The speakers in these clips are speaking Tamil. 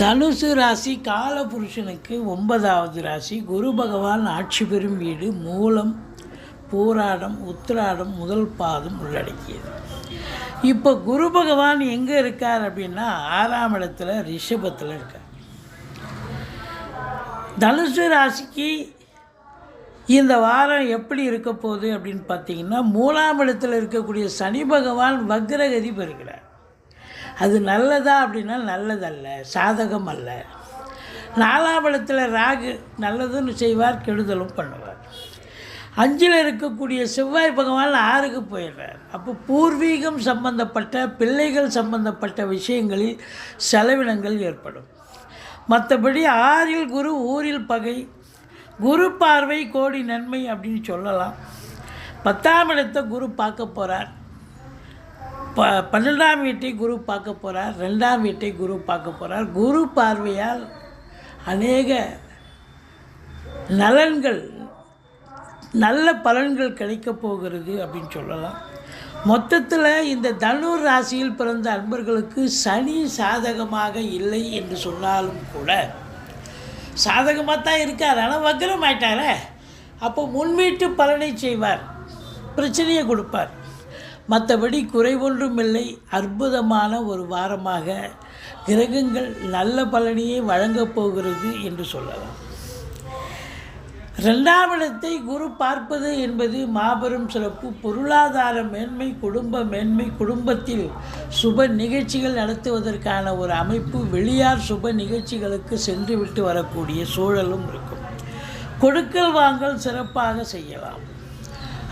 தனுசு ராசி காலபுருஷனுக்கு ஒன்பதாவது ராசி. குரு பகவான் ஆட்சி பெறும் வீடு மூலம் போராடம் உத்திராடம் முதல் பாதம் உள்ளடக்கியது. இப்போ குரு பகவான் எங்கே இருக்கார் அப்படின்னா ஆறாம் இடத்துல ரிஷபத்தில் இருக்கார். தனுசு ராசிக்கு இந்த வாரம் எப்படி இருக்க போகுது அப்படின்னு பார்த்தீங்கன்னா மூணாம் இடத்தில் இருக்கக்கூடிய சனி பகவான் வக்ரகதி பெறுகிறார். அது நல்லதா அப்படின்னா நல்லதல்ல சாதகம் அல்ல நாலாபலத்தில் ராகு நல்லதுன்னு செய்வார் கெடுதலும் பண்ணுவார். அஞ்சில் இருக்கக்கூடிய செவ்வாய் பகவான் ஆறுக்கு போயிடுறார். அப்போ பூர்வீகம் சம்பந்தப்பட்ட பிள்ளைகள் சம்பந்தப்பட்ட விஷயங்களில் செலவினங்கள் ஏற்படும். மற்றபடி ஆறில் குரு ஊரில் பகை. குரு பார்வை கோடி நன்மை அப்படின்னு சொல்லலாம். பத்தாம் இடத்தை குரு பார்க்க போகிறார் ப பன்னெண்டாம் வீட்டை குரு பார்க்க போகிறார் ரெண்டாம் வீட்டை குரு பார்க்க போகிறார் குரு பார்வையால் அநேக நலன்கள் நல்ல பலன்கள் கிடைக்கப் போகிறது அப்படின்னு சொல்லலாம். மொத்தத்தில் இந்த தனுர் ராசியில் பிறந்த அன்பர்களுக்கு சனி சாதகமாக இல்லை என்று சொன்னாலும் கூட சாதகமாக தான் இருக்கார். ஆனால் வக்ரம் ஆயிட்டாரே. அப்போ முன்வீட்டு பலனை செய்வார். பிரச்சனையை கொடுப்பார். மற்றபடி குறைவொன்றும் இல்லை அற்புதமான ஒரு வாரமாக கிரகங்கள் நல்ல பலனியை வழங்கப் போகிறது என்று சொல்லலாம். ரெண்டாம் இடத்தை குரு பார்ப்பது என்பது மாபெரும் சிறப்பு. பொருளாதார மேன்மை குடும்ப மேன்மை குடும்பத்தில் சுப நிகழ்ச்சிகள் நடத்துவதற்கான ஒரு அமைப்பு. வெளியார் சுப நிகழ்ச்சிகளுக்கு சென்று விட்டு வரக்கூடிய சூழலும் இருக்கும். கொடுக்கல் வாங்கல் சிறப்பாக செய்யலாம்.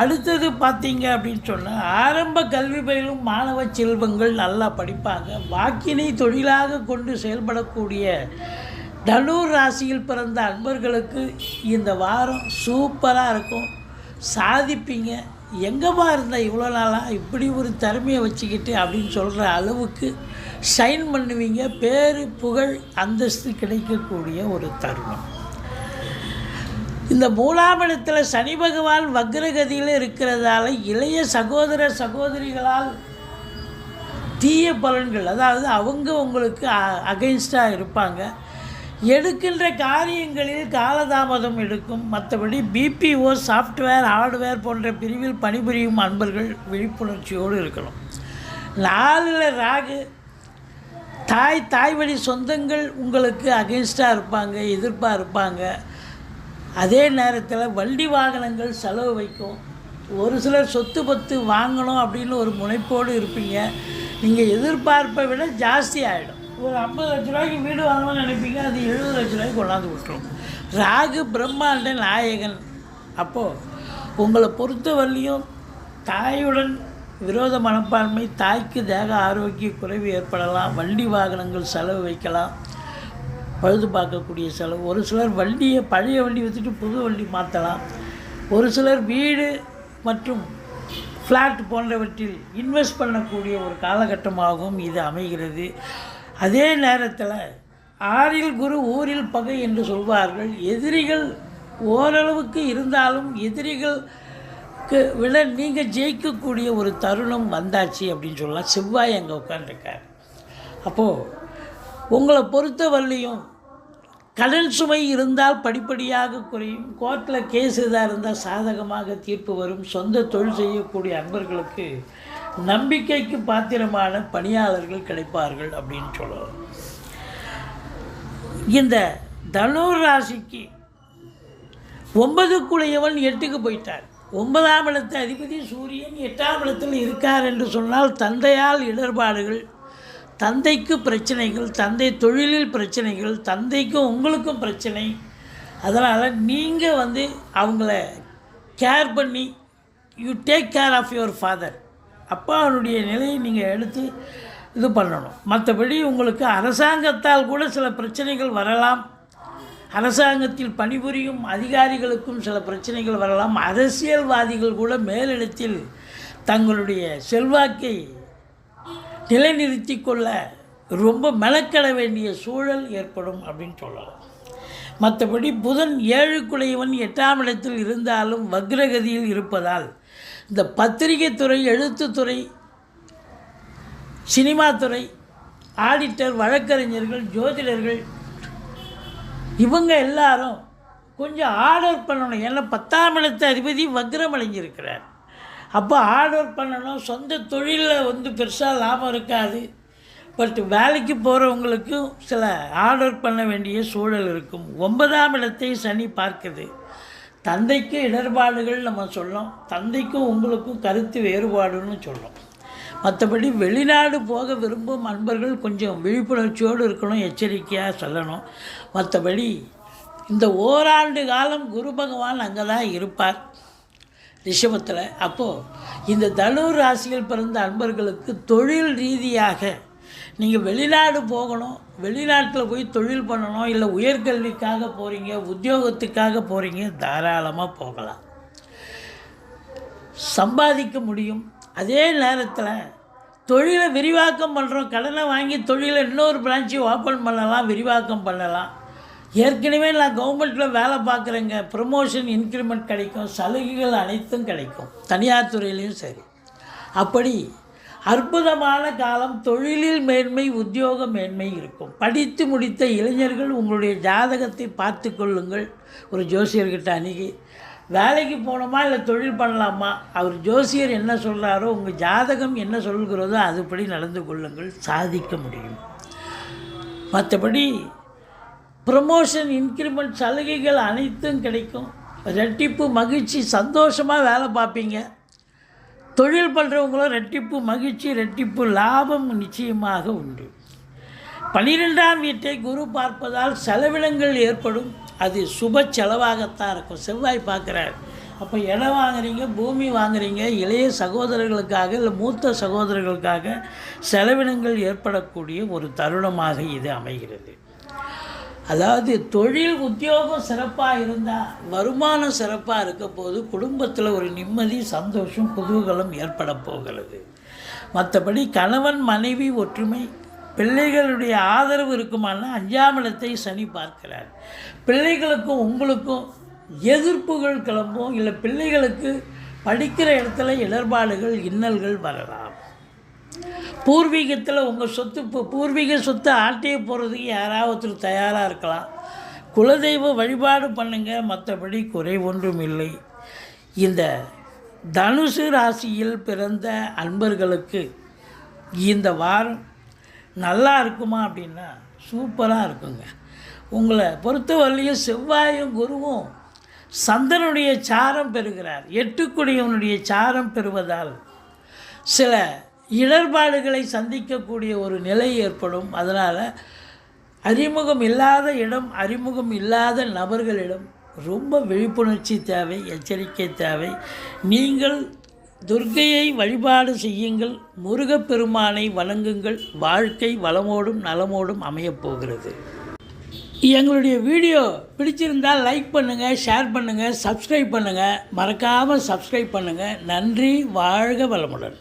அடுத்தது பார்த்தீங்க அப்படின்னு சொன்னால் ஆரம்ப கல்வி பயிலும் மாணவ செல்வங்கள் நல்லா படிப்பாங்க. வாக்கினை தொழிலாக கொண்டு செயல்படக்கூடிய தனுர் ராசியில் பிறந்த அன்பர்களுக்கு இந்த வாரம் சூப்பராக இருக்கும். சாதிப்பீங்க. எங்கேப்பா இருந்த இவ்வளோ நாளாக இப்படி ஒரு திறமையை வச்சுக்கிட்டு அப்படின்னு சொல்கிற அளவுக்கு சைன் பண்ணுவீங்க. பேரு புகழ் அந்தஸ்து கிடைக்கக்கூடிய ஒரு தருணம். இந்த மூலாபலத்தில் சனி பகவான் வக்ரகதியில் இருக்கிறதால இளைய சகோதர சகோதரிகளால் தீய பலன்கள் அதாவது அவங்க உங்களுக்கு அகைன்ஸ்டாக இருப்பாங்க. எடுக்கின்ற காரியங்களில் காலதாமதம் எடுக்கும். மற்றபடி பிபிஓ சாஃப்ட்வேர் ஹார்ட்வேர் போன்ற பிரிவில் பணிபுரியும் அன்பர்கள் விழிப்புணர்ச்சியோடு இருக்கணும். நாலில் ராகு தாய் தாய் வழி சொந்தங்கள் உங்களுக்கு அகைன்ஸ்டாக இருப்பாங்க எதிர்ப்பாக இருப்பாங்க. அதே நேரத்தில் வண்டி வாகனங்கள் செலவு வைக்கும். ஒரு சிலர் சொத்து பத்து வாங்கணும் அப்படின்னு ஒரு முனைப்போடு இருப்பீங்க. நீங்கள் எதிர்பார்ப்பை விட ஜாஸ்தி ஆகிடும் ஒரு ஐம்பது லட்ச ரூபாய்க்கு வீடு வாங்கணும்னு நினைப்பீங்க அது எழுபது லட்ச ரூபாய்க்கு கொண்டாந்து விட்டுரும் ராகு பிரம்மாண்ட நாயகன். அப்போது உங்களை பொறுத்தவரையிலையும் தாயுடன் விரோத மனப்பான்மை தாய்க்கு தேக ஆரோக்கிய குறைவு ஏற்படலாம் வண்டி வாகனங்கள் செலவு வைக்கலாம். பழுது பார்க்கக்கூடிய செலவு. ஒரு சிலர் வண்டியை பழைய வண்டி வச்சுட்டு புது வண்டி மாற்றலாம் ஒரு சிலர் வீடு மற்றும் ஃப்ளாட் போன்றவற்றில் இன்வெஸ்ட் பண்ணக்கூடிய ஒரு காலகட்டமாகவும் இது அமைகிறது. அதே நேரத்தில் ஆறில் குரு ஊரில் பகை என்று சொல்வார்கள். எதிரிகள் ஓரளவுக்கு இருந்தாலும் எதிரிகளுக்கு விட நீங்கள் ஜெயிக்கக்கூடிய ஒரு தருணம் வந்தாச்சு அப்படின்னு சொல்லலாம். செவ்வாய் அங்கே உட்காந்துருக்கார் அப்போது உங்களை பொறுத்த வரலையும் கடன் சுமை இருந்தால் படிப்படியாக குறையும். கோர்ட்டில் கேஸ் எதாக இருந்தால் சாதகமாக தீர்ப்பு வரும். சொந்த தொழில் செய்யக்கூடிய அன்பர்களுக்கு நம்பிக்கைக்கு பாத்திரமான பணியாளர்கள் கிடைப்பார்கள் அப்படின்னு சொல்லலாம் இந்த தனுர் ராசிக்கு ஒன்பதுக்குடையவன் எட்டுக்கு போயிட்டார். ஒன்பதாம் இடத்து அதிபதி சூரியன் எட்டாம் இடத்தில் இருக்கார் என்று சொன்னால் தந்தையால் இடர்பாடுகள் தந்தைக்கு பிரச்சனைகள் தந்தை தொழிலில் பிரச்சனைகள் தந்தைக்கும் உங்களுக்கும் பிரச்சனை. அதனால் நீங்கள் வந்து அவங்கள கேர் பண்ணி you take care of your father அப்பாவுடைய நிலையை நீங்கள் எடுத்து இது பண்ணணும். மற்றபடி உங்களுக்கு அரசாங்கத்தால் கூட சில பிரச்சனைகள் வரலாம். அரசாங்கத்தில் பணிபுரியும் அதிகாரிகளுக்கும் சில பிரச்சனைகள் வரலாம். அரசியல்வாதிகள் கூட மேலிடத்தில் தங்களுடைய செல்வாக்கை நிலைநிறுத்தி கொள்ள ரொம்ப மெனக்கட வேண்டிய சூழல் ஏற்படும் அப்படின்னு சொல்லலாம். மற்றபடி புதன் ஏழுக்குடையவன் எட்டாம் இடத்தில் இருந்தாலும் வக்ரகதியில் இருப்பதால் இந்த பத்திரிகை துறை எழுத்துத்துறை சினிமா துறை ஆடிட்டர் வழக்கறிஞர்கள் ஜோதிடர்கள் இவங்க எல்லாரும் கொஞ்சம் ஆர்டர் பண்ணணும். ஏன்னா பத்தாம் இடத்து அதிபதி வக்ரம் அடைஞ்சிருக்கிறார். அப்போ ஆர்டர் பண்ணணும். சொந்த தொழிலில் வந்து பெருசாக லாபம் இருக்காது. பட் வேலைக்கு போகிறவங்களுக்கும் சில ஆர்டர் பண்ண வேண்டிய சூழல் இருக்கும். ஒன்பதாம் இடத்தை சனி பார்க்குது. தந்தைக்கு இடர்பாடுகள் நம்ம சொல்லோம் தந்தைக்கும் உங்களுக்கும் கருத்து வேறுபாடுன்னு சொல்லலாம் மற்றபடி வெளிநாடு போக விரும்பும் அன்பர்கள் கொஞ்சம் விழிப்புணர்ச்சியோடு இருக்கணும். எச்சரிக்கையாக சொல்லணும். மற்றபடி இந்த ஓராண்டு காலம் குரு பகவான் அங்கே தான் இருப்பார். ரிஷபத்தில் அப்போது இந்த தனுர் ராசியில் பிறந்த அன்பர்களுக்கு தொழில் ரீதியாக நீங்கள் வெளிநாடு போகணும் வெளிநாட்டில் போய் தொழில் பண்ணணும் இல்லை உயர்கல்விக்காக போகிறீங்க உத்தியோகத்துக்காக போகிறீங்க தாராளமாக போகலாம். சம்பாதிக்க முடியும். அதே நேரத்தில் தொழிலை விரிவாக்கம் பண்ணுறோம் கடனை வாங்கி தொழிலை இன்னொரு பிரான்ச்சு ஓப்பன் பண்ணலாம் விரிவாக்கம் பண்ணலாம். ஏற்கனவே நான் கவர்மெண்ட்டில் வேலை பார்க்குறேங்க. ப்ரமோஷன் இன்க்ரிமெண்ட் கிடைக்கும். சலுகைகள் அனைத்தும் கிடைக்கும். தனியார் துறையிலையும் சரி. அப்படி அற்புதமான காலம் தொழிலில் மேன்மை உத்தியோக மேன்மை இருக்கும். படித்து முடித்த இளைஞர்கள் உங்களுடைய ஜாதகத்தை பார்த்து கொள்ளுங்கள். ஒரு ஜோசியர்கிட்ட அணுகி வேலைக்கு போகணுமா இல்லை தொழில் பண்ணலாமா? அவர் ஜோசியர் என்ன சொல்கிறாரோ உங்கள் ஜாதகம் என்ன சொல்கிறதோ அதுபடி நடந்து கொள்ளுங்கள். சாதிக்க முடியும். மற்றபடி ப்ரமோஷன் இன்க்ரிமெண்ட் சலுகைகள் அனைத்தும் கிடைக்கும். ரெட்டிப்பு மகிழ்ச்சி சந்தோஷமாக வேலை பார்ப்பீங்க. தொழில் பண்ணுறவங்களும் ரெட்டிப்பு மகிழ்ச்சி ரெட்டிப்பு லாபம் நிச்சயமாக உண்டு. பனிரெண்டாம் வீட்டை குரு பார்ப்பதால் செலவினங்கள் ஏற்படும். அது சுப செலவாகத்தான் இருக்கும். செவ்வாய் பார்க்குறார். அப்போ இடம் வாங்குறீங்க பூமி வாங்குறீங்க இளைய சகோதரர்களுக்காக இல்லை மூத்த சகோதரர்களுக்காக செலவினங்கள் ஏற்படக்கூடிய ஒரு தருணமாக இது அமைகிறது. அதாவது தொழில் உத்தியோகம் சிறப்பாக இருந்தால் வருமானம் சிறப்பாக இருக்க போது குடும்பத்தில் ஒரு நிம்மதி சந்தோஷம் குதூகலம் ஏற்பட போகிறது. மற்றபடி கணவன் மனைவி ஒற்றுமை பிள்ளைகளுடைய ஆதரவு இருக்குமானா அஞ்சாம் இடத்தை சனி பார்க்கிறார். பிள்ளைகளுக்கும் உங்களுக்கும் எதிர்ப்புகள் கிளம்பும் இல்லை பிள்ளைகளுக்கு படிக்கிற இடத்துல இடர்பாடுகள் இன்னல்கள் வரலாம். பூர்வீகத்தில் உங்கள் சொத்து இப்போ பூர்வீக சொத்தை ஆட்டையே போகிறதுக்கு யாராவது ஒருத்தர் தயாராக இருக்கலாம். குலதெய்வ வழிபாடு பண்ணுங்கள் மற்றபடி குறை ஒன்றும் இல்லை. இந்த தனுசு ராசியில் பிறந்த அன்பர்களுக்கு இந்த வாரம் நல்லா இருக்குமா அப்படின்னா சூப்பராக இருக்குங்க. உங்களை பொறுத்தவரையிலையும் செவ்வாயும் குருவும் சந்தனுடைய சாரம் பெறுகிறார். எட்டுக்குடியவனுடைய சாரம் பெறுவதால் சில இடர்பாடுகளை சந்திக்கக்கூடிய ஒரு நிலை ஏற்படும். அதனால் அறிமுகம் இல்லாத இடம் அறிமுகம் இல்லாத நபர்களிடம் ரொம்ப விழிப்புணர்ச்சி தேவை எச்சரிக்கை தேவை. நீங்கள் துர்க்கையை வழிபாடு செய்யுங்கள். முருகப்பெருமானை வணங்குங்கள். வாழ்க்கை வளமோடும் நலமோடும் அமையப்போகிறது எங்களுடைய வீடியோ பிடிச்சிருந்தால் லைக் பண்ணுங்கள் ஷேர் பண்ணுங்கள் சப்ஸ்கிரைப் பண்ணுங்கள் மறக்காமல் சப்ஸ்கிரைப் பண்ணுங்கள் நன்றி வாழ்க வளமுடன்.